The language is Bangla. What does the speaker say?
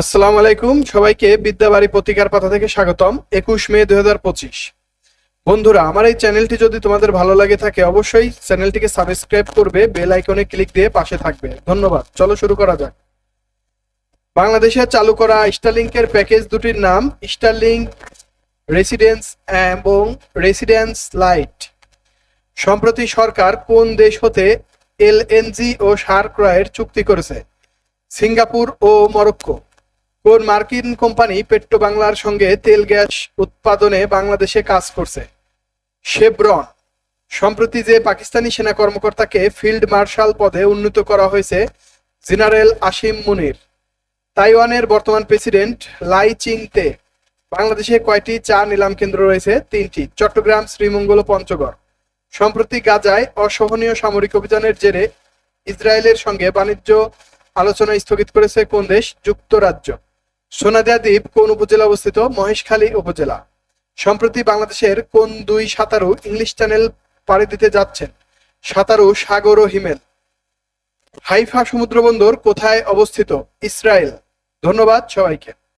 আসসালামু আলাইকুম, সবাইকে বিদ্যাবাড়ি পত্রিকার পাতা থেকে স্বাগতম, একুশ মে দু হাজার পঁচিশ। বন্ধুরা, আমার এই চ্যানেলটি যদি তোমাদের ভালো লাগে থাকে, অবশ্যই চ্যানেলটিকে সাবস্ক্রাইব করবে, বেল আইকনে ক্লিক দিয়ে পাশে থাকবে। ধন্যবাদ, চলো শুরু করা যাক। বাংলাদেশে চালু করা স্টারলিংকের প্যাকেজ দুটির নাম, স্টারলিংক রেসিডেন্স এবং রেসিডেন্স লাইট। সম্প্রতি সরকার কোন দেশ হতে এলএনজি ও সার ক্রয়ের চুক্তি করেছে? সিঙ্গাপুর ও মরক্কো। কোন মার্কিন কোম্পানি পেট্রো বাংলার সঙ্গে তেল, গ্যাস উৎপাদনে বাংলাদেশে কাজ করছে? শেব্রন। সম্প্রতি যে পাকিস্তানি সেনা কর্মকর্তাকে ফিল্ড মার্শাল পদে উন্নীত করা হয়েছে জেনারেল আসিম মুনির। তাইওয়ানের বর্তমান প্রেসিডেন্ট লাই চিংতে। বাংলাদেশে কয়টি চা নিলাম কেন্দ্র রয়েছে? তিনটি। চট্টগ্রাম, শ্রীমঙ্গল ও পঞ্চগড়। সম্প্রতি গাজায় অসহনীয় সামরিক অভিযানের জেরে ইসরায়েলের সঙ্গে বাণিজ্য আলোচনা স্থগিত করেছে কোন দেশ? যুক্তরাজ্য। সোনাদিয়া দ্বীপ কোন উপজেলা অবস্থিত? মহেশখালী উপজেলা। সম্প্রতি বাংলাদেশের কোন দুই সাঁতারু ইংলিশ চ্যানেল পাড়ি দিতে যাচ্ছেন? সাঁতারু, সাগর ও হিমেল। হাইফা সমুদ্র বন্দর কোথায় অবস্থিত? ইসরায়েল। ধন্যবাদ সবাইকে।